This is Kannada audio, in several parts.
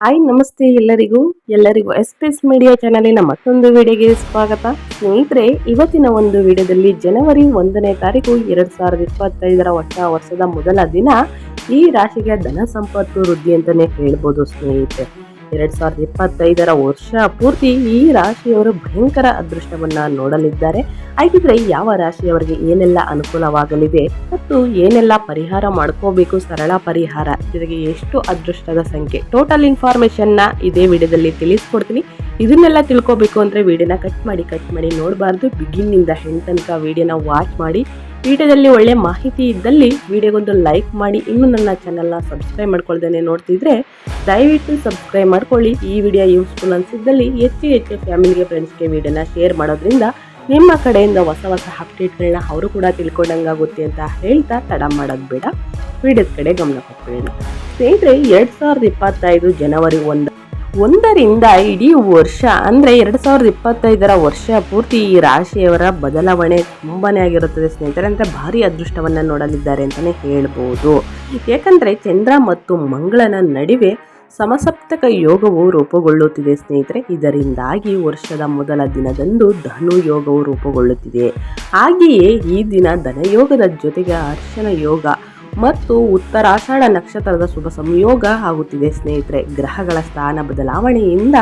ಹಾಯ್, ನಮಸ್ತೆ ಎಲ್ಲರಿಗೂ. ಎಲ್ಲರಿಗೂ ಎಸ್ ಪಿ ಎಸ್ ಮೀಡಿಯಾ ಚಾನಲಿನ ಮತ್ತೊಂದು ವಿಡಿಯೋಗೆ ಸ್ವಾಗತ. ಸ್ನೇಹಿತರೆ, ಇವತ್ತಿನ ಒಂದು ವಿಡಿಯೋದಲ್ಲಿ ಜನವರಿ ಒಂದನೇ ತಾರೀಕು ಎರಡು ಸಾವಿರದ ಇಪ್ಪತ್ತೈದರ ಹೊಸ ವರ್ಷದ ಮೊದಲ ದಿನ ಈ ರಾಶಿಗೆ ಧನ ಸಂಪತ್ತು ವೃದ್ಧಿ ಅಂತಲೇ ಹೇಳ್ಬೋದು ಸ್ನೇಹಿತರೆ. ಎರಡ್ ಸಾವಿರದ ಇಪ್ಪತ್ತೈದರ ವರ್ಷ ಪೂರ್ತಿ ಈ ರಾಶಿಯವರು ಭಯಂಕರ ಅದೃಷ್ಟವನ್ನ ನೋಡಲಿದ್ದಾರೆ. ಹಾಗಿದ್ರೆ ಯಾವ ರಾಶಿಯವರಿಗೆ ಏನೆಲ್ಲ ಅನುಕೂಲವಾಗಲಿದೆ ಮತ್ತು ಏನೆಲ್ಲ ಪರಿಹಾರ ಮಾಡ್ಕೋಬೇಕು ಸರಳ ಪರಿಹಾರ? ಜೊತೆಗೆ ಎಷ್ಟು ಅದೃಷ್ಟದ ಸಂಖ್ಯೆ? ಟೋಟಲ್ ಇನ್ಫಾರ್ಮೇಶನ್ನ ಇದೇ ವಿಡಿಯೋದಲ್ಲಿ ತಿಳಿಸ್ಕೊಡ್ತೀನಿ. ಇದನ್ನೆಲ್ಲ ತಿಳ್ಕೊಬೇಕು ಅಂದ್ರೆ ವಿಡಿಯೋನ ಕಟ್ ಮಾಡಿ ಕಟ್ ಮಾಡಿ ನೋಡಬಾರ್ದು. ಬಿಗಿನ್ ಇಂದ ಹೆಣ್ ತನಕ ವಿಡಿಯೋನ ವಾಚ್ ಮಾಡಿ. ವಿಡಿಯೋದಲ್ಲಿ ಒಳ್ಳೆ ಮಾಹಿತಿ ಇದ್ದಲ್ಲಿ ವಿಡಿಯೋಗೊಂದು ಲೈಕ್ ಮಾಡಿ. ಇನ್ನು ನನ್ನ ಚಾನಲ್ನ ಸಬ್ಸ್ಕ್ರೈಬ್ ಮಾಡ್ಕೊಳ್ದೇನೆ ನೋಡ್ತಿದ್ರೆ ದಯವಿಟ್ಟು ಸಬ್ಸ್ಕ್ರೈಬ್ ಮಾಡ್ಕೊಳ್ಳಿ. ಈ ವಿಡಿಯೋ ಯೂಸ್ಫುಲ್ ಅನಿಸಿದ್ದಲ್ಲಿ ಹೆಚ್ಚು ಹೆಚ್ಚು ಫ್ಯಾಮಿಲಿಗೆ ಫ್ರೆಂಡ್ಸ್ಗೆ ವಿಡಿಯೋನ ಶೇರ್ ಮಾಡೋದ್ರಿಂದ ನಿಮ್ಮ ಕಡೆಯಿಂದ ಹೊಸ ಹೊಸ ಅಪ್ಡೇಟ್ಗಳನ್ನ ಅವರು ಕೂಡ ತಿಳ್ಕೊಂಡಂಗಾಗುತ್ತೆ ಅಂತ ಹೇಳ್ತಾ ತಡ ಮಾಡೋದು ಬೇಡ. ವಿಡಿಯೋದ ಕಡೆ ಗಮನ ಕೊಟ್ಕೊಳ್ಳೋಣ ಸ್ನೇಹಿತರೆ, ಎರಡು ಸಾವಿರದ ಇಪ್ಪತ್ತೈದು ಜನವರಿ ಒಂದು ಒಂದರಿಂದ ಇಡೀ ವರ್ಷ, ಅಂದರೆ ಎರಡು ಸಾವಿರದ ಇಪ್ಪತ್ತೈದರ ವರ್ಷ ಪೂರ್ತಿ ಈ ರಾಶಿಯವರ ಬದಲಾವಣೆ ತುಂಬಾನೇ ಆಗಿರುತ್ತದೆ ಸ್ನೇಹಿತರೆ. ಅಂದರೆ ಭಾರಿ ಅದೃಷ್ಟವನ್ನು ನೋಡಲಿದ್ದಾರೆ ಅಂತಲೇ ಹೇಳ್ಬೋದು. ಏಕೆಂದರೆ ಚಂದ್ರ ಮತ್ತು ಮಂಗಳನ ನಡುವೆ ಸಮಸಪ್ತಕ ಯೋಗವು ರೂಪುಗೊಳ್ಳುತ್ತಿದೆ ಸ್ನೇಹಿತರೆ. ಇದರಿಂದಾಗಿ ವರ್ಷದ ಮೊದಲ ದಿನದಂದು ಧನು ಯೋಗವು ರೂಪುಗೊಳ್ಳುತ್ತಿದೆ. ಹಾಗೆಯೇ ಈ ದಿನ ಧನಯೋಗದ ಜೊತೆಗೆ ಅರ್ಶನ ಯೋಗ ಮತ್ತು ಉತ್ತರಾಷಾಢ ನಕ್ಷತ್ರದ ಶುಭ ಸಂಯೋಗ ಆಗುತ್ತಿದೆ ಸ್ನೇಹಿತರೆ. ಗ್ರಹಗಳ ಸ್ಥಾನ ಬದಲಾವಣೆಯಿಂದ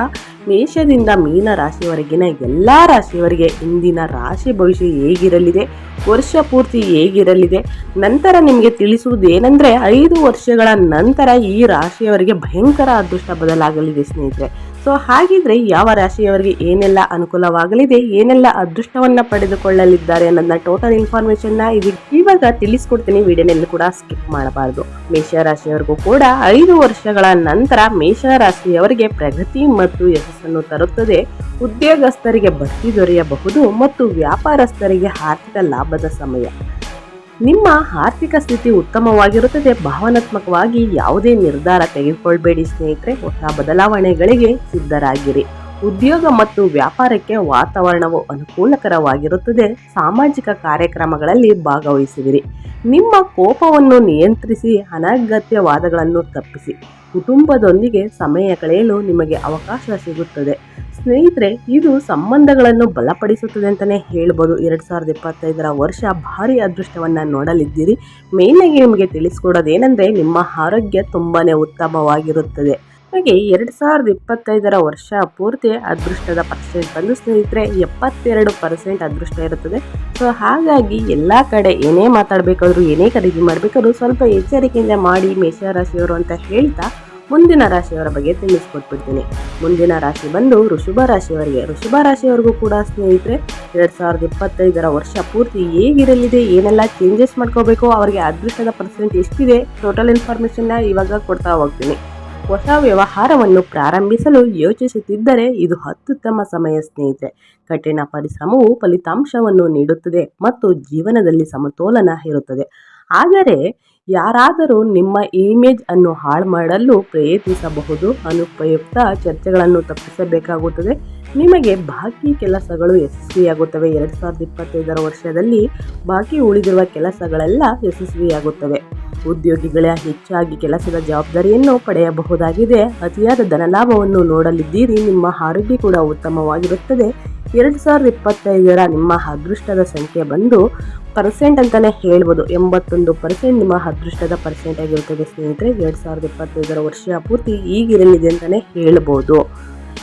ಮೇಷದಿಂದ ಮೀನ ರಾಶಿಯವರೆಗಿನ ಎಲ್ಲ ರಾಶಿಯವರಿಗೆ ಇಂದಿನ ರಾಶಿ ಭವಿಷ್ಯ ಹೇಗಿರಲಿದೆ, ವರ್ಷ ಪೂರ್ತಿ ಹೇಗಿರಲಿದೆ, ನಂತರ ನಿಮಗೆ ತಿಳಿಸುವುದೇನೆಂದರೆ ಐದು ವರ್ಷಗಳ ನಂತರ ಈ ರಾಶಿಯವರಿಗೆ ಭಯಂಕರ ಅದೃಷ್ಟ ಬದಲಾಗಲಿದೆ ಸ್ನೇಹಿತರೆ. ಸೊ ಹಾಗಿದ್ರೆ ಯಾವ ರಾಶಿಯವರಿಗೆ ಏನೆಲ್ಲ ಅನುಕೂಲವಾಗಲಿದೆ, ಏನೆಲ್ಲ ಅದೃಷ್ಟವನ್ನ ಪಡೆದುಕೊಳ್ಳಲಿದ್ದಾರೆ ಅನ್ನೋದನ್ನ ಟೋಟಲ್ ಇನ್ಫಾರ್ಮೇಶನ್ನ ಇದು ಇವಾಗ ತಿಳಿಸ್ಕೊಡ್ತೀನಿ. ವಿಡಿಯೋನಲ್ಲಿ ಕೂಡ ಸ್ಕಿಪ್ ಮಾಡಬಾರದು. ಮೇಷ ರಾಶಿಯವರಿಗೂ ಕೂಡ ಐದು ವರ್ಷಗಳ ನಂತರ ಮೇಷ ರಾಶಿಯವರಿಗೆ ಪ್ರಗತಿ ಮತ್ತು ಯಶಸ್ಸನ್ನು ತರುತ್ತದೆ. ಉದ್ಯೋಗಸ್ಥರಿಗೆ ಬಡ್ತಿ ದೊರೆಯಬಹುದು ಮತ್ತು ವ್ಯಾಪಾರಸ್ಥರಿಗೆ ಆರ್ಥಿಕ ಲಾಭದ ಸಮಯ. ನಿಮ್ಮ ಆರ್ಥಿಕ ಸ್ಥಿತಿ ಉತ್ತಮವಾಗಿರುತ್ತದೆ, ಭಾವನಾತ್ಮಕವಾಗಿ ಯಾವುದೇ ನಿರ್ಧಾರ ತೆಗೆದುಕೊಳ್ಬೇಡಿ ಸ್ನೇಹಿತರೆ. ಹೊಸ ಬದಲಾವಣೆಗಳಿಗೆ ಸಿದ್ಧರಾಗಿರಿ. ಉದ್ಯೋಗ ಮತ್ತು ವ್ಯಾಪಾರಕ್ಕೆ ವಾತಾವರಣವು ಅನುಕೂಲಕರವಾಗಿರುತ್ತದೆ. ಸಾಮಾಜಿಕ ಕಾರ್ಯಕ್ರಮಗಳಲ್ಲಿ ಭಾಗವಹಿಸುವಿರಿ ನಿಮ್ಮ ಕೋಪವನ್ನು ನಿಯಂತ್ರಿಸಿ ಅನಗತ್ಯ ವಾದಗಳನ್ನು ತಪ್ಪಿಸಿ. ಕುಟುಂಬದೊಂದಿಗೆ ಸಮಯ ಕಳೆಯಲು ನಿಮಗೆ ಅವಕಾಶ ಸಿಗುತ್ತದೆ. ಸ್ನೇಹಿತರೆ, ಇದು ಸಂಬಂಧಗಳನ್ನು ಬಲಪಡಿಸುತ್ತದೆ ಅಂತಲೇ ಹೇಳ್ಬೋದು. ಎರಡು ಸಾವಿರದ ಇಪ್ಪತ್ತೈದರ ವರ್ಷ ಭಾರಿ ಅದೃಷ್ಟವನ್ನು ನೋಡಲಿದ್ದೀರಿ. ಮೇಯ್ನಾಗಿ ನಿಮಗೆ ತಿಳಿಸ್ಕೊಡೋದೇನೆಂದರೆ ನಿಮ್ಮ ಆರೋಗ್ಯ ತುಂಬಾ ಉತ್ತಮವಾಗಿರುತ್ತದೆ. ಹಾಗೆ ಎರಡು ಸಾವಿರದ ಇಪ್ಪತ್ತೈದರ ವರ್ಷ ಪೂರ್ತಿ ಅದೃಷ್ಟದ ಪರ್ಸೆಂಟ್ ಬಂದು ಸ್ನೇಹಿತರೆ, ಎಪ್ಪತ್ತೆರಡು ಪರ್ಸೆಂಟ್ ಅದೃಷ್ಟ ಇರುತ್ತದೆ. ಸೊ ಹಾಗಾಗಿ ಎಲ್ಲ ಕಡೆ ಏನೇ ಮಾತಾಡಬೇಕಾದ್ರೂ, ಏನೇ ಖರೀದಿ ಮಾಡಬೇಕಾದ್ರೂ ಸ್ವಲ್ಪ ಎಚ್ಚರಿಕೆಯಿಂದ ಮಾಡಿ ಮೇಷರಾಶಿಯವರು ಅಂತ ಹೇಳ್ತಾ ಮುಂದಿನ ರಾಶಿಯವರ ಬಗ್ಗೆ ತಿಳಿಸ್ಕೊಟ್ಬಿಡ್ತೀನಿ. ಮುಂದಿನ ರಾಶಿ ಬಂದು ಋಷಭ ರಾಶಿಯವರಿಗೆ. ಋಷಭ ರಾಶಿಯವರೆಗೂ ಕೂಡ ಸ್ನೇಹಿತರೆ, ಎರಡು ಸಾವಿರದ ಇಪ್ಪತ್ತೈದರ ವರ್ಷ ಪೂರ್ತಿ ಹೇಗಿರಲಿದೆ, ಏನೆಲ್ಲ ಚೇಂಜಸ್ ಮಾಡ್ಕೋಬೇಕು, ಅವರಿಗೆ ಅದೃಷ್ಟದ ಪರ್ಸೆಂಟ್ ಎಷ್ಟಿದೆ ಟೋಟಲ್ ಇನ್ಫಾರ್ಮೇಷನ್ನ ಇವಾಗ ಕೊಡ್ತಾ ಹೋಗ್ತೀನಿ. ಹೊಸ ವ್ಯವಹಾರವನ್ನು ಪ್ರಾರಂಭಿಸಲು ಯೋಚಿಸುತ್ತಿದ್ದರೆ ಇದು ಅತ್ಯುತ್ತಮ ಸಮಯ ಸ್ನೇಹಿತರೆ. ಕಠಿಣ ಪರಿಶ್ರಮವು ಫಲಿತಾಂಶವನ್ನು ನೀಡುತ್ತದೆ ಮತ್ತು ಜೀವನದಲ್ಲಿ ಸಮತೋಲನ ಇರುತ್ತದೆ ಆದರೆ ಯಾರಾದರೂ ನಿಮ್ಮ ಇಮೇಜ್ ಅನ್ನು ಹಾಳು ಮಾಡಲು ಪ್ರಯತ್ನಿಸಬಹುದು. ಅನುಪಯುಕ್ತ ಚರ್ಚೆಗಳನ್ನು ತಪ್ಪಿಸಬೇಕಾಗುತ್ತದೆ. ನಿಮಗೆ ಬಾಕಿ ಕೆಲಸಗಳು ಯಶಸ್ವಿಯಾಗುತ್ತವೆ. ಎರಡು ಸಾವಿರದ ಇಪ್ಪತ್ತೈದರ ವರ್ಷದಲ್ಲಿ ಬಾಕಿ ಉಳಿದಿರುವ ಕೆಲಸಗಳೆಲ್ಲ ಯಶಸ್ವಿಯಾಗುತ್ತವೆ. ಉದ್ಯೋಗಿಗಳ ಹೆಚ್ಚಾಗಿ ಕೆಲಸದ ಜವಾಬ್ದಾರಿಯನ್ನು ಪಡೆಯಬಹುದಾಗಿದೆ. ಅತಿಯಾದ ಧನಲಾಭವನ್ನು ನೋಡಲಿದ್ದೀರಿ. ನಿಮ್ಮ ಆರೋಗ್ಯ ಕೂಡ ಉತ್ತಮವಾಗಿರುತ್ತದೆ. ಎರಡು ಸಾವಿರದ ಇಪ್ಪತ್ತೈದರ ನಿಮ್ಮ ಅದೃಷ್ಟದ ಸಂಖ್ಯೆ ಬಂದು ಪರ್ಸೆಂಟ್ ಅಂತಲೇ ಹೇಳ್ಬೋದು. ಎಂಬತ್ತೊಂದು ಪರ್ಸೆಂಟ್ ನಿಮ್ಮ ಅದೃಷ್ಟದ ಪರ್ಸೆಂಟ್ ಆಗಿರುತ್ತದೆ ಸ್ನೇಹಿತರೆ. ಎರಡು ಸಾವಿರದ ಇಪ್ಪತ್ತೈದರ ವರ್ಷ ಪೂರ್ತಿ ಈಗಿರಲಿದೆ ಅಂತಲೇ ಹೇಳ್ಬೋದು.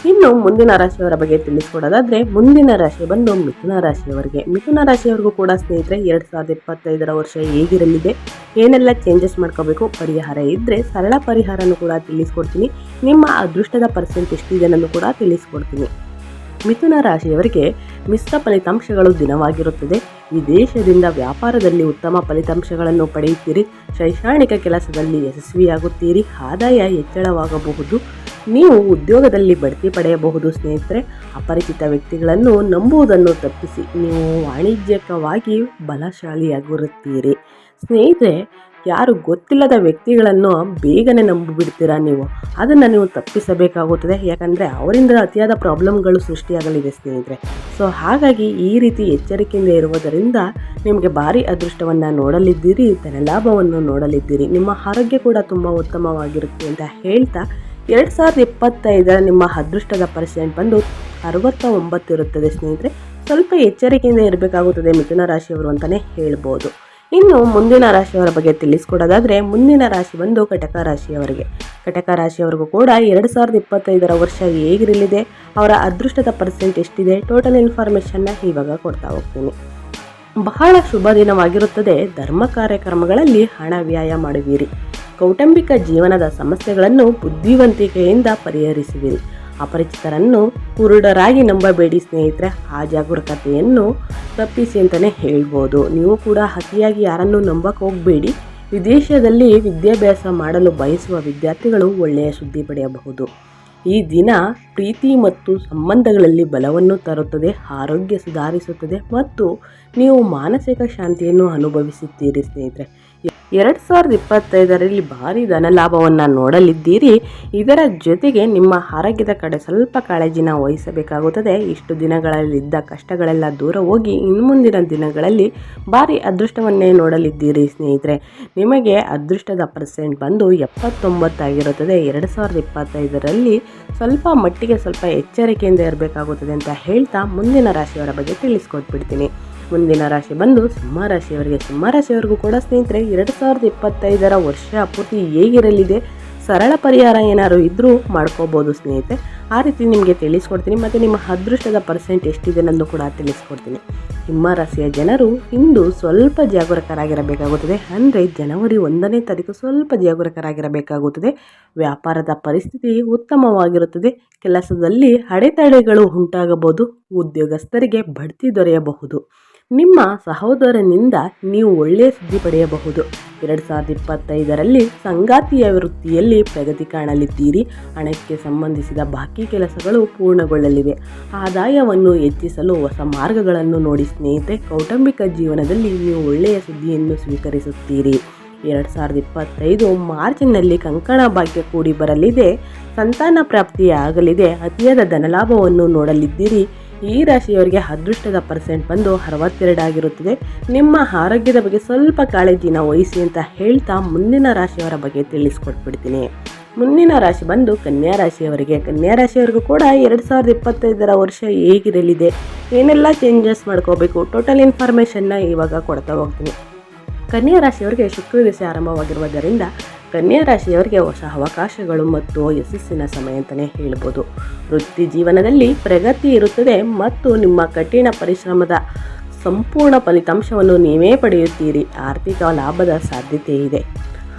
ಇನ್ನು ಮುಂದಿನ ರಾಶಿಯವರ ಬಗ್ಗೆ ತಿಳಿಸ್ಕೊಡೋದಾದ್ರೆ, ಮುಂದಿನ ರಾಶಿ ಬಂದು ಮಿಥುನ ರಾಶಿಯವರಿಗೆ. ಮಿಥುನ ರಾಶಿಯವರಿಗೂ ಕೂಡ ಸ್ನೇಹಿತರೆ, ಎರಡು ಸಾವಿರದ ಇಪ್ಪತ್ತೈದರ ವರ್ಷ ಹೇಗಿರಲಿದೆ? ಏನೆಲ್ಲ ಚೇಂಜಸ್ ಮಾಡ್ಕೋಬೇಕು? ಪರಿಹಾರ ಇದ್ದರೆ ಸರಳ ಪರಿಹಾರನೂ ಕೂಡ ತಿಳಿಸ್ಕೊಡ್ತೀನಿ. ನಿಮ್ಮ ಅದೃಷ್ಟದ ಪರ್ಸೆಂಟ್ ಎಷ್ಟಿದೆ ಅನ್ನೋದು ಕೂಡ ತಿಳಿಸ್ಕೊಡ್ತೀನಿ. ಮಿಥುನ ರಾಶಿಯವರಿಗೆ ಮಿಶ್ರ ಫಲಿತಾಂಶಗಳು ದಿನವಾಗಿರುತ್ತದೆ. ವಿದೇಶದಿಂದ ವ್ಯಾಪಾರದಲ್ಲಿ ಉತ್ತಮ ಫಲಿತಾಂಶಗಳನ್ನು ಪಡೆಯುತ್ತೀರಿ. ಶೈಕ್ಷಣಿಕ ಕೆಲಸದಲ್ಲಿ ಯಶಸ್ವಿಯಾಗುತ್ತೀರಿ. ಆದಾಯ ಹೆಚ್ಚಳವಾಗಬಹುದು. ನೀವು ಉದ್ಯೋಗದಲ್ಲಿ ಬಡ್ತಿ ಪಡೆಯಬಹುದು ಸ್ನೇಹಿತರೆ. ಅಪರಿಚಿತ ವ್ಯಕ್ತಿಗಳನ್ನು ನಂಬುವುದನ್ನು ತಪ್ಪಿಸಿ. ನೀವು ವಾಣಿಜ್ಯಿಕವಾಗಿ ಬಲಶಾಲಿಯಾಗಿರುತ್ತೀರಿ. ಸ್ನೇಹಿತರೆ ಯಾರು ಗೊತ್ತಿಲ್ಲದ ವ್ಯಕ್ತಿಗಳನ್ನು ಬೇಗನೆ ನಂಬಿಬಿಡ್ತೀರಾ ನೀವು? ಅದನ್ನು ನೀವು ತಪ್ಪಿಸಬೇಕಾಗುತ್ತದೆ. ಯಾಕಂದರೆ ಅವರಿಂದ ಅತಿಯಾದ ಪ್ರಾಬ್ಲಮ್ಗಳು ಸೃಷ್ಟಿಯಾಗಲಿದೆ ಸ್ನೇಹಿತರೆ. ಸೊ ಹಾಗಾಗಿ ಈ ರೀತಿ ಎಚ್ಚರಿಕೆಯಿಂದ ಇರುವುದರಿಂದ ನಿಮಗೆ ಭಾರಿ ಅದೃಷ್ಟವನ್ನು ನೋಡಲಿದ್ದೀರಿ ಲಾಭವನ್ನು ನೋಡಲಿದ್ದೀರಿ. ನಿಮ್ಮ ಆರೋಗ್ಯ ಕೂಡ ತುಂಬ ಉತ್ತಮವಾಗಿರುತ್ತೆ ಅಂತ ಹೇಳ್ತಾ ಎರಡು ಸಾವಿರದ ಇಪ್ಪತ್ತೈದರ ನಿಮ್ಮ ಅದೃಷ್ಟದ ಪರ್ಸೆಂಟ್ ಬಂದು ಅರವತ್ತ ಒಂಬತ್ತು ಇರುತ್ತದೆ ಸ್ನೇಹಿತರೆ. ಸ್ವಲ್ಪ ಎಚ್ಚರಿಕೆಯಿಂದ ಇರಬೇಕಾಗುತ್ತದೆ ಮಿಥುನ ರಾಶಿಯವರು ಅಂತಲೇ ಹೇಳ್ಬೋದು. ಇನ್ನು ಮುಂದಿನ ರಾಶಿಯವರ ಬಗ್ಗೆ ತಿಳಿಸ್ಕೊಡೋದಾದರೆ, ಮುಂದಿನ ರಾಶಿ ಬಂದು ಕಟಕ ರಾಶಿಯವರಿಗೆ. ಕಟಕ ರಾಶಿಯವರಿಗೂ ಕೂಡ ಎರಡು ಸಾವಿರದ ಇಪ್ಪತ್ತೈದರ ವರ್ಷ ಹೇಗಿರಲಿದೆ, ಅವರ ಅದೃಷ್ಟದ ಪರ್ಸೆಂಟ್ ಎಷ್ಟಿದೆ ಟೋಟಲ್ ಇನ್ಫಾರ್ಮೇಷನ್ನ ಇವಾಗ ಕೊಡ್ತಾ ಹೋಗ್ತೀನಿ. ಬಹಳ ಶುಭ ದಿನವಾಗಿರುತ್ತದೆ, ಧರ್ಮ ಕಾರ್ಯಕ್ರಮಗಳಲ್ಲಿ ಹಣ ವ್ಯಯ ಮಾಡುವಿರಿ. ಕೌಟುಂಬಿಕ ಜೀವನದ ಸಮಸ್ಯೆಗಳನ್ನು ಬುದ್ಧಿವಂತಿಕೆಯಿಂದ ಪರಿಹರಿಸುವಿರಿ. ಅಪರಿಚಿತರನ್ನು ಕುರುಡರಾಗಿ ನಂಬಬೇಡಿ ಸ್ನೇಹಿತರೆ. ಆ ಜಾಗರೂಕತೆಯನ್ನು ತಪ್ಪಿಸಿ ಅಂತಲೇ ಹೇಳ್ಬೋದು. ನೀವು ಕೂಡ ಅತಿಯಾಗಿ ಯಾರನ್ನು ನಂಬಕ್ಕೆ ಹೋಗಬೇಡಿ. ವಿದೇಶದಲ್ಲಿ ವಿದ್ಯಾಭ್ಯಾಸ ಮಾಡಲು ಬಯಸುವ ವಿದ್ಯಾರ್ಥಿಗಳು ಒಳ್ಳೆಯ ಸುದ್ದಿ ಪಡೆಯಬಹುದು. ಈ ದಿನ ಪ್ರೀತಿ ಮತ್ತು ಸಂಬಂಧಗಳಲ್ಲಿ ಬಲವನ್ನು ತರುತ್ತದೆ, ಆರೋಗ್ಯ ಸುಧಾರಿಸುತ್ತದೆ ಮತ್ತು ನೀವು ಮಾನಸಿಕ ಶಾಂತಿಯನ್ನು ಅನುಭವಿಸುತ್ತೀರಿ ಸ್ನೇಹಿತರೆ. ಎರಡು ಸಾವಿರದ ಇಪ್ಪತ್ತೈದರಲ್ಲಿ ಭಾರಿ ಧನ ಧನಲಾಭವನ್ನು ನೋಡಲಿದ್ದೀರಿ. ಇದರ ಜೊತೆಗೆ ನಿಮ್ಮ ಆರೋಗ್ಯದ ಕಡೆ ಸ್ವಲ್ಪ ಕಾಳಜಿನ ವಹಿಸಬೇಕಾಗುತ್ತದೆ. ಇಷ್ಟು ದಿನಗಳಲ್ಲಿದ್ದ ಕಷ್ಟಗಳೆಲ್ಲ ದೂರ ಹೋಗಿ ಇನ್ನು ಮುಂದಿನ ದಿನಗಳಲ್ಲಿ ಭಾರಿ ಅದೃಷ್ಟವನ್ನೇ ನೋಡಲಿದ್ದೀರಿ ಸ್ನೇಹಿತರೆ. ನಿಮಗೆ ಅದೃಷ್ಟದ ಪರ್ಸೆಂಟ್ ಬಂದು ಎಪ್ಪತ್ತೊಂಬತ್ತಾಗಿರುತ್ತದೆ. ಎರಡು ಸಾವಿರದ ಇಪ್ಪತ್ತೈದರಲ್ಲಿ ಸ್ವಲ್ಪ ಮಟ್ಟಿಗೆ ಸ್ವಲ್ಪ ಎಚ್ಚರಿಕೆಯಿಂದ ಇರಬೇಕಾಗುತ್ತದೆ ಅಂತ ಹೇಳ್ತಾ ಮುಂದಿನ ರಾಶಿಯವರ ಬಗ್ಗೆ ತಿಳಿಸ್ಕೊಟ್ಬಿಡ್ತೀನಿ. ಮುಂದಿನ ರಾಶಿ ಬಂದು ಸಿಂಹ ರಾಶಿಯವರಿಗೆ. ಸಿಂಹ ರಾಶಿಯವರಿಗೂ ಕೂಡ ಸ್ನೇಹಿತರೆ, ಎರಡು ಸಾವಿರದ ಇಪ್ಪತ್ತೈದರ ವರ್ಷ ಪೂರ್ತಿ ಹೇಗಿರಲಿದೆ? ಸರಳ ಪರಿಹಾರ ಏನಾದ್ರು ಇದ್ದರೂ ಮಾಡ್ಕೋಬೋದು ಸ್ನೇಹಿತರೆ. ಆ ರೀತಿ ನಿಮಗೆ ತಿಳಿಸ್ಕೊಡ್ತೀನಿ. ಮತ್ತು ನಿಮ್ಮ ಅದೃಷ್ಟದ ಪರ್ಸೆಂಟ್ ಎಷ್ಟಿದೆ ಅನ್ನೋದು ಕೂಡ ತಿಳಿಸ್ಕೊಡ್ತೀನಿ. ಸಿಂಹ ರಾಶಿಯ ಜನರು ಇಂದು ಸ್ವಲ್ಪ ಜಾಗರೂಕರಾಗಿರಬೇಕಾಗುತ್ತದೆ. ಅಂದರೆ ಜನವರಿ ಒಂದನೇ ತಾರೀಕು ಸ್ವಲ್ಪ ಜಾಗರೂಕರಾಗಿರಬೇಕಾಗುತ್ತದೆ. ವ್ಯಾಪಾರದ ಪರಿಸ್ಥಿತಿ ಉತ್ತಮವಾಗಿರುತ್ತದೆ. ಕೆಲಸದಲ್ಲಿ ಅಡೆತಡೆಗಳು ಉಂಟಾಗಬಹುದು. ಉದ್ಯೋಗಸ್ಥರಿಗೆ ಬಡ್ತಿ ದೊರೆಯಬಹುದು. ನಿಮ್ಮ ಸಹೋದರನಿಂದ ನೀವು ಒಳ್ಳೆಯ ಸುದ್ದಿ ಪಡೆಯಬಹುದು. ಎರಡು ಸಾವಿರದ ಇಪ್ಪತ್ತೈದರಲ್ಲಿ ಸಂಗಾತಿಯ ವೃತ್ತಿಯಲ್ಲಿ ಪ್ರಗತಿ ಕಾಣಲಿದ್ದೀರಿ. ಹಣಕ್ಕೆ ಸಂಬಂಧಿಸಿದ ಬಾಕಿ ಕೆಲಸಗಳು ಪೂರ್ಣಗೊಳ್ಳಲಿವೆ. ಆದಾಯವನ್ನು ಹೆಚ್ಚಿಸಲು ಹೊಸ ಮಾರ್ಗಗಳನ್ನು ನೋಡಿ ಸ್ನೇಹಿತೆ ಕೌಟುಂಬಿಕ ಜೀವನದಲ್ಲಿ ನೀವು ಒಳ್ಳೆಯ ಸುದ್ದಿಯನ್ನು ಸ್ವೀಕರಿಸುತ್ತೀರಿ. ಎರಡು ಸಾವಿರದ ಇಪ್ಪತ್ತೈದು ಮಾರ್ಚ್ನಲ್ಲಿ ಕಂಕಣ ಭಾಗ್ಯ ಕೂಡಿ ಬರಲಿದೆ. ಸಂತಾನ ಪ್ರಾಪ್ತಿಯಾಗಲಿದೆ. ಅತಿಯಾದ ಧನಲಾಭವನ್ನು ನೋಡಲಿದ್ದೀರಿ. ಈ ರಾಶಿಯವರಿಗೆ ಅದೃಷ್ಟದ ಪರ್ಸೆಂಟ್ ಬಂದು ಅರವತ್ತೆರಡಾಗಿರುತ್ತದೆ ನಿಮ್ಮ ಆರೋಗ್ಯದ ಬಗ್ಗೆ ಸ್ವಲ್ಪ ಕಾಳಜಿನ ವಹಿಸಿ ಅಂತ ಹೇಳ್ತಾ ಮುಂದಿನ ರಾಶಿಯವರ ಬಗ್ಗೆ ತಿಳಿಸ್ಕೊಟ್ಬಿಡ್ತೀನಿ. ಮುಂದಿನ ರಾಶಿ ಬಂದು ಕನ್ಯಾ ರಾಶಿಯವರಿಗೆ. ಕನ್ಯಾ ರಾಶಿಯವರಿಗೂ ಕೂಡ ಎರಡು ಸಾವಿರದ ಇಪ್ಪತ್ತೈದರ ವರ್ಷ ಹೇಗಿರಲಿದೆ? ಏನೆಲ್ಲ ಚೇಂಜಸ್ ಮಾಡ್ಕೋಬೇಕು? ಟೋಟಲ್ ಇನ್ಫಾರ್ಮೇಷನ್ನ ಇವಾಗ ಕೊಡ್ತಾ ಹೋಗ್ತೀನಿ. ಕನ್ಯಾ ರಾಶಿಯವರಿಗೆ ಶುಕ್ರ ದಿವಸ ಆರಂಭವಾಗಿರುವುದರಿಂದ ಕನ್ಯಾ ರಾಶಿಯವರಿಗೆ ಹೊಸ ಅವಕಾಶಗಳು ಮತ್ತು ಯಶಸ್ಸಿನ ಸಮಯ ಅಂತಲೇ ಹೇಳ್ಬೋದು. ವೃತ್ತಿ ಜೀವನದಲ್ಲಿ ಪ್ರಗತಿ ಇರುತ್ತದೆ ಮತ್ತು ನಿಮ್ಮ ಕಠಿಣ ಪರಿಶ್ರಮದ ಸಂಪೂರ್ಣ ಫಲಿತಾಂಶವನ್ನು ನೀವೇ ಪಡೆಯುತ್ತೀರಿ. ಆರ್ಥಿಕ ಲಾಭದ ಸಾಧ್ಯತೆ ಇದೆ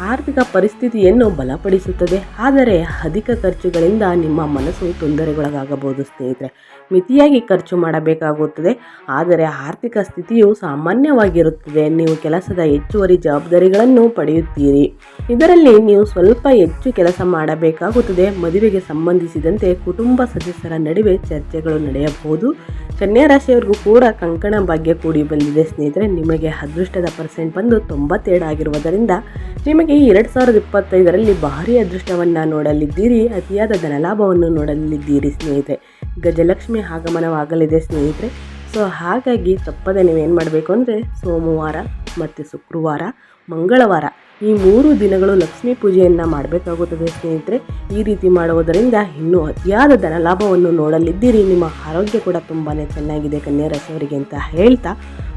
ಆರ್ಥಿಕ ಪರಿಸ್ಥಿತಿಯನ್ನು ಬಲಪಡಿಸುತ್ತದೆ. ಆದರೆ ಅಧಿಕ ಖರ್ಚುಗಳಿಂದ ನಿಮ್ಮ ಮನಸ್ಸು ತೊಂದರೆಗೊಳಗಾಗಬಹುದು ಸ್ನೇಹಿತರೆ. ಮಿತಿಯಾಗಿ ಖರ್ಚು ಮಾಡಬೇಕಾಗುತ್ತದೆ. ಆದರೆ ಆರ್ಥಿಕ ಸ್ಥಿತಿಯು ಸಾಮಾನ್ಯವಾಗಿರುತ್ತದೆ. ನೀವು ಕೆಲಸದ ಹೆಚ್ಚುವರಿ ಜವಾಬ್ದಾರಿಗಳನ್ನು ಪಡೆಯುತ್ತೀರಿ. ಇದರಲ್ಲಿ ನೀವು ಸ್ವಲ್ಪ ಹೆಚ್ಚು ಕೆಲಸ ಮಾಡಬೇಕಾಗುತ್ತದೆ. ಮದುವೆಗೆ ಸಂಬಂಧಿಸಿದಂತೆ ಕುಟುಂಬ ಸದಸ್ಯರ ನಡುವೆ ಚರ್ಚೆಗಳು ನಡೆಯಬಹುದು. ಕನ್ಯಾ ರಾಶಿಯವರಿಗೂ ಕೂಡ ಕಂಕಣ ಭಾಗ್ಯ ಕೂಡಿ ಬಂದಿದೆ ಸ್ನೇಹಿತರೆ. ನಿಮಗೆ ಅದೃಷ್ಟದ ಪರ್ಸೆಂಟ್ ಬಂದು ತೊಂಬತ್ತೆರಡು ಆಗಿರುವುದರಿಂದ ನಿಮಗೆ ಎರಡು ಸಾವಿರದ ಇಪ್ಪತ್ತೈದರಲ್ಲಿ ಭಾರಿ ಅದೃಷ್ಟವನ್ನು ನೋಡಲಿದ್ದೀರಿ, ಅತಿಯಾದ ಧನಲಾಭವನ್ನು ನೋಡಲಿದ್ದೀರಿ ಸ್ನೇಹಿತರೆ. ಗಜಲಕ್ಷ್ಮಿ ಆಗಮನವಾಗಲಿದೆ ಸ್ನೇಹಿತರೆ. ಸೊ ಹಾಗಾಗಿ ತಪ್ಪದೆ ನೀವೇನು ಮಾಡಬೇಕು ಅಂದರೆ ಸೋಮವಾರ ಮತ್ತು ಶುಕ್ರವಾರ, ಮಂಗಳವಾರ ಈ ಮೂರು ದಿನಗಳು ಲಕ್ಷ್ಮೀ ಪೂಜೆಯನ್ನು ಮಾಡಬೇಕಾಗುತ್ತದೆ ಸ್ನೇಹಿತರೆ. ಈ ರೀತಿ ಮಾಡುವುದರಿಂದ ಇನ್ನೂ ಅತಿಯಾದ ಧನಲಾಭವನ್ನು ನೋಡಲಿದ್ದೀರಿ. ನಿಮ್ಮ ಆರೋಗ್ಯ ಕೂಡ ತುಂಬಾ ಚೆನ್ನಾಗಿದೆ ಕನ್ಯಾ ರಾಶಿಯವರಿಗೆ ಅಂತ ಹೇಳ್ತಾ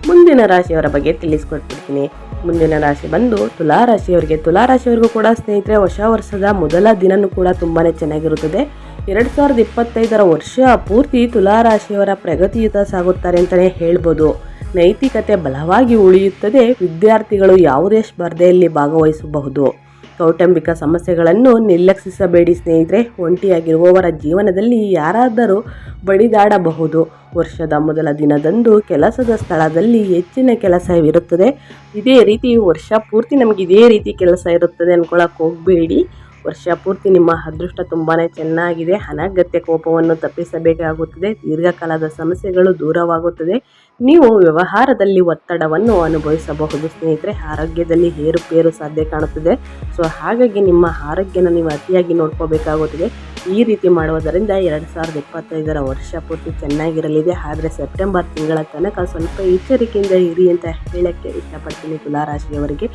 ಮುಂದಿನ ರಾಶಿಯವರ ಬಗ್ಗೆ ತಿಳಿಸ್ಕೊಟ್ಬಿಡ್ತೀನಿ. ಮುಂದಿನ ರಾಶಿ ಬಂದು ತುಲಾ ತುಲಾರಾಶಿಯವರಿಗೂ ತುಲಾ ರಾಶಿಯವರಿಗೂ ಕೂಡ ಸ್ನೇಹಿತರೆ, ಹೊಸ ವರ್ಷದ ಮೊದಲ ದಿನನೂ ಕೂಡ ತುಂಬಾ ಚೆನ್ನಾಗಿರುತ್ತದೆ. ಎರಡು ಸಾವಿರದ ಇಪ್ಪತ್ತೈದರ ವರ್ಷ ಪೂರ್ತಿ ತುಲಾ ರಾಶಿಯವರ ಪ್ರಗತಿಯುತ ಸಾಗುತ್ತಾರೆ ಅಂತಲೇ ಹೇಳ್ಬೋದು. ನೈತಿಕತೆ ಬಲವಾಗಿ ಉಳಿಯುತ್ತದೆ. ವಿದ್ಯಾರ್ಥಿಗಳು ಯಾವುದೇ ಸ್ಪರ್ಧೆಯಲ್ಲಿ ಭಾಗವಹಿಸಬಹುದು. ಕೌಟುಂಬಿಕ ಸಮಸ್ಯೆಗಳನ್ನು ನಿರ್ಲಕ್ಷಿಸಬೇಡಿ ಸ್ನೇಹಿತರೆ. ಒಂಟಿಯಾಗಿರುವವರ ಜೀವನದಲ್ಲಿ ಯಾರಾದರೂ ಬಡಿದಾಡಬಹುದು. ವರ್ಷದ ಮೊದಲ ದಿನದಂದು ಕೆಲಸದ ಸ್ಥಳದಲ್ಲಿ ಹೆಚ್ಚಿನ ಕೆಲಸವಿರುತ್ತದೆ. ಇದೇ ರೀತಿ ವರ್ಷ ಪೂರ್ತಿ ನಮಗೆ ಇದೇ ರೀತಿ ಕೆಲಸ ಇರುತ್ತದೆ ಅನ್ಕೊಳಕ್ಕೆ ಹೋಗಬೇಡಿ. ವರ್ಷ ಪೂರ್ತಿ ನಿಮ್ಮ ಅದೃಷ್ಟ ತುಂಬಾ ಚೆನ್ನಾಗಿದೆ. ಅನಗತ್ಯ ಕೋಪವನ್ನು ತಪ್ಪಿಸಬೇಕಾಗುತ್ತದೆ. ದೀರ್ಘಕಾಲದ ಸಮಸ್ಯೆಗಳು ದೂರವಾಗುತ್ತದೆ. ನೀವು ವ್ಯವಹಾರದಲ್ಲಿ ಒತ್ತಡವನ್ನು ಅನುಭವಿಸಬಹುದು. ಸ್ನೇಹಿತರೆ, ಆರೋಗ್ಯದಲ್ಲಿ ಏರುಪೇರು ಸಾಧ್ಯ ಕಾಣುತ್ತದೆ. ಸೊ, ಹಾಗಾಗಿ ನಿಮ್ಮ ಆರೋಗ್ಯನ ನೀವು ಅತಿಯಾಗಿ ನೋಡ್ಕೋಬೇಕಾಗುತ್ತದೆ. ಈ ರೀತಿ ಮಾಡುವುದರಿಂದ ಎರಡು ಸಾವಿರದ ಇಪ್ಪತ್ತೈದರ ವರ್ಷ ಪೂರ್ತಿ ಚೆನ್ನಾಗಿರಲಿದೆ. ಆದರೆ ಸೆಪ್ಟೆಂಬರ್ ತಿಂಗಳ ತನಕ ಸ್ವಲ್ಪ ಎಚ್ಚರಿಕೆಯಿಂದ ಇರಿ ಅಂತ ಹೇಳಕ್ಕೆ ಇಷ್ಟಪಡ್ತೀನಿ ತುಲಾರಾಶಿಯವರಿಗೆ.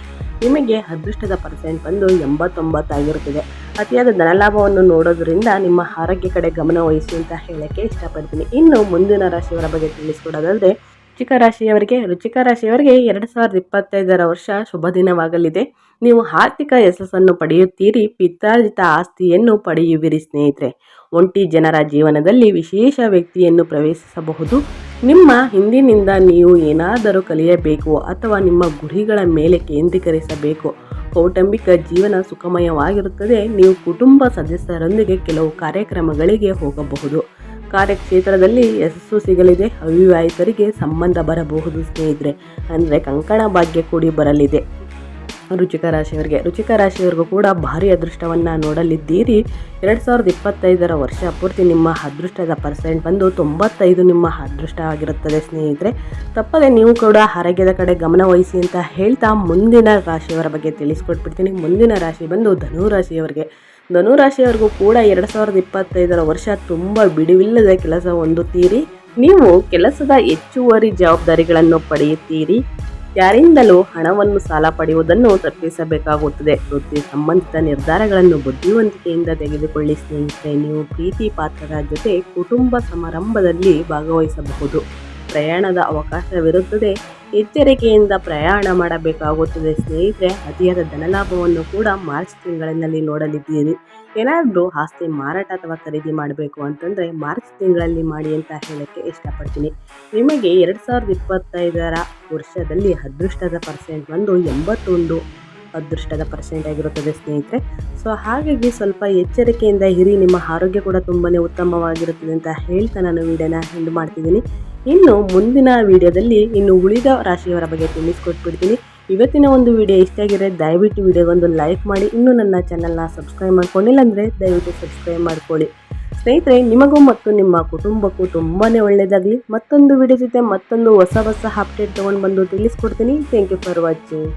ನಿಮಗೆ ಅದೃಷ್ಟದ ಪರ್ಸೆಂಟ್ ಬಂದು ಎಂಬತ್ತೊಂಬತ್ತಾಗಿರುತ್ತದೆ ಅತಿಯಾದ ಧನಲಾಭವನ್ನು ನೋಡೋದ್ರಿಂದ ನಿಮ್ಮ ಆರೋಗ್ಯ ಕಡೆ ಗಮನ ವಹಿಸಿ ಅಂತ ಹೇಳಕ್ಕೆ ಇಷ್ಟಪಡ್ತೀನಿ. ಇನ್ನು ಮುಂದಿನ ರಾಶಿಯವರ ಬಗ್ಗೆ ತಿಳಿಸ್ಕೊಡೋದಾದ್ರೆ ರುಚಿಕ ರಾಶಿಯವರಿಗೆ ವೃಶ್ಚಿಕ ರಾಶಿಯವರಿಗೆ ಎರಡು ಸಾವಿರದ ಇಪ್ಪತ್ತೈದರ ವರ್ಷ ಶುಭ ದಿನವಾಗಲಿದೆ. ನೀವು ಆರ್ಥಿಕ ಯಶಸ್ಸನ್ನು ಪಡೆಯುತ್ತೀರಿ, ಪಿತ್ರಾರ್ಜಿತ ಆಸ್ತಿಯನ್ನು ಪಡೆಯುವಿರಿ ಸ್ನೇಹಿತರೆ. ಒಂಟಿ ಜನರ ಜೀವನದಲ್ಲಿ ವಿಶೇಷ ವ್ಯಕ್ತಿಯನ್ನು ಪ್ರವೇಶಿಸಬಹುದು. ನಿಮ್ಮ ಹಿಂದಿನಿಂದ ನೀವು ಏನಾದರೂ ಕಲಿಯಬೇಕು ಅಥವಾ ನಿಮ್ಮ ಗುರಿಗಳ ಮೇಲೆ ಕೇಂದ್ರೀಕರಿಸಬೇಕು. ಕೌಟುಂಬಿಕ ಜೀವನ ಸುಖಮಯವಾಗಿರುತ್ತದೆ. ನೀವು ಕುಟುಂಬ ಸದಸ್ಯರೊಂದಿಗೆ ಕೆಲವು ಕಾರ್ಯಕ್ರಮಗಳಿಗೆ ಹೋಗಬಹುದು. ಕಾರ್ಯಕ್ಷೇತ್ರದಲ್ಲಿ ಯಶಸ್ಸು ಸಿಗಲಿದೆ. ಅವಿವಾಹಿತರಿಗೆ ಸಂಬಂಧ ಬರಬಹುದು ಸ್ನೇಹಿತರೆ. ಅಂದರೆ ಕಂಕಣ ಭಾಗ್ಯ ಕೂಡಿ ಬರಲಿದೆ. ರುಚಿಕ ರಾಶಿಯವರಿಗೆ. ರುಚಿಕ ರಾಶಿಯವರಿಗೂ ಕೂಡ ಭಾರಿ ಅದೃಷ್ಟವನ್ನು ನೋಡಲಿದ್ದೀರಿ. ಎರಡು ಸಾವಿರದ ಇಪ್ಪತ್ತೈದರ ವರ್ಷ ಪೂರ್ತಿ ನಿಮ್ಮ ಅದೃಷ್ಟದ ಪರ್ಸೆಂಟ್ ಬಂದು ತೊಂಬತ್ತೈದು ನಿಮ್ಮ ಅದೃಷ್ಟ ಆಗಿರುತ್ತದೆ ಸ್ನೇಹಿತರೆ. ತಪ್ಪದೆ ನೀವು ಕೂಡ ಆರೋಗ್ಯದ ಕಡೆ ಗಮನ ವಹಿಸಿ ಅಂತ ಹೇಳ್ತಾ ಮುಂದಿನ ರಾಶಿಯವರ ಬಗ್ಗೆ ತಿಳಿಸ್ಕೊಟ್ಬಿಡ್ತೀನಿ. ಮುಂದಿನ ರಾಶಿ ಬಂದು ಧನು ರಾಶಿಯವರಿಗೆ ಧನು ರಾಶಿಯವರಿಗೂ ಕೂಡ ಎರಡು ಸಾವಿರದ ಇಪ್ಪತ್ತೈದರ ವರ್ಷ ತುಂಬ ಬಿಡುವಿಲ್ಲದ ಕೆಲಸ ಹೊಂದುತ್ತೀರಿ ನೀವು ಕೆಲಸದ ಹೆಚ್ಚುವರಿ ಜವಾಬ್ದಾರಿಗಳನ್ನು ಪಡೆಯುತ್ತೀರಿ. ಯಾರಿಂದಲೂ ಹಣವನ್ನು ಸಾಲ ಪಡೆಯುವುದನ್ನು ತಪ್ಪಿಸಬೇಕಾಗುತ್ತದೆ. ವೃತ್ತಿ ಸಂಬಂಧಿತ ನಿರ್ಧಾರಗಳನ್ನು ಬುದ್ಧಿವಂತಿಕೆಯಿಂದ ತೆಗೆದುಕೊಳ್ಳಿ ಸ್ನೇಹಿತರೆ. ನೀವು ಪ್ರೀತಿ ಪಾತ್ರರ ಜೊತೆ ಕುಟುಂಬ ಸಮಾರಂಭದಲ್ಲಿ ಭಾಗವಹಿಸಬಹುದು. ಪ್ರಯಾಣದ ಅವಕಾಶವಿರುತ್ತದೆ. ಎಚ್ಚರಿಕೆಯಿಂದ ಪ್ರಯಾಣ ಮಾಡಬೇಕಾಗುತ್ತದೆ. ಸ್ನೇಹಿತರೆ, ಅತಿಯಾದ ಧನಲಾಭವನ್ನು ಕೂಡ ಮಾರ್ಚ್ ತಿಂಗಳಿನಲ್ಲಿ ನೋಡಲಿದ್ದೀರಿ. ಏನಾದರೂ ಆಸ್ತಿ ಮಾರಾಟ ಅಥವಾ ಖರೀದಿ ಮಾಡಬೇಕು ಅಂತಂದರೆ ಮಾರ್ಚ್ ತಿಂಗಳಲ್ಲಿ ಮಾಡಿ ಅಂತ ಹೇಳೋಕ್ಕೆ ಇಷ್ಟಪಡ್ತೀನಿ. ನಿಮಗೆ ಎರಡು ಸಾವಿರದ ಇಪ್ಪತ್ತೈದರ ವರ್ಷದಲ್ಲಿ ಅದೃಷ್ಟದ ಪರ್ಸೆಂಟ್ ಬಂದು ಎಂಬತ್ತೊಂದು ಅದೃಷ್ಟದ ಪರ್ಸೆಂಟ್ ಆಗಿರುತ್ತದೆ ಸ್ನೇಹಿತರೆ. ಸೊ, ಹಾಗಾಗಿ ಸ್ವಲ್ಪ ಎಚ್ಚರಿಕೆಯಿಂದ ಇರಿ. ನಿಮ್ಮ ಆರೋಗ್ಯ ಕೂಡ ತುಂಬಾ ಉತ್ತಮವಾಗಿರುತ್ತದೆ ಅಂತ ಹೇಳ್ತಾ ನಾನು ವಿಡಿಯೋನ ಎಂಡ್ ಮಾಡ್ತಿದ್ದೀನಿ. ಇನ್ನು ಮುಂದಿನ ವಿಡಿಯೋದಲ್ಲಿ ಇನ್ನು ಉಳಿದ ರಾಶಿಯವರ ಬಗ್ಗೆ ತಿಳಿಸ್ಕೊಟ್ಬಿಡ್ತೀನಿ. ಇವತ್ತಿನ ಒಂದು ವಿಡಿಯೋ ಇಷ್ಟ ಆಗಿದ್ರೆ ದಯವಿಟ್ಟು ವಿಡಿಯೋಗೊಂದು ಲೈಕ್ ಮಾಡಿ. ಇನ್ನೂ ನನ್ನ ಚಾನಲ್ನ ಸಬ್ಸ್ಕ್ರೈಬ್ ಮಾಡ್ಕೊಂಡಿಲ್ಲ ಅಂದರೆ ದಯವಿಟ್ಟು ಸಬ್ಸ್ಕ್ರೈಬ್ ಮಾಡ್ಕೊಳ್ಳಿ. ಸ್ನೇಹಿತರೆ, ನಿಮಗೂ ಮತ್ತು ನಿಮ್ಮ ಕುಟುಂಬಕ್ಕೂ ತುಂಬಾ ಒಳ್ಳೆಯದಾಗಲಿ ಮತ್ತೊಂದು ವಿಡಿಯೋ ಜೊತೆ ಮತ್ತೊಂದು ಹೊಸ ಹೊಸ ಅಪ್ಡೇಟ್ ತೊಗೊಂಡು ಬಂದು ತಿಳಿಸ್ಕೊಡ್ತೀನಿ. Thank you for watching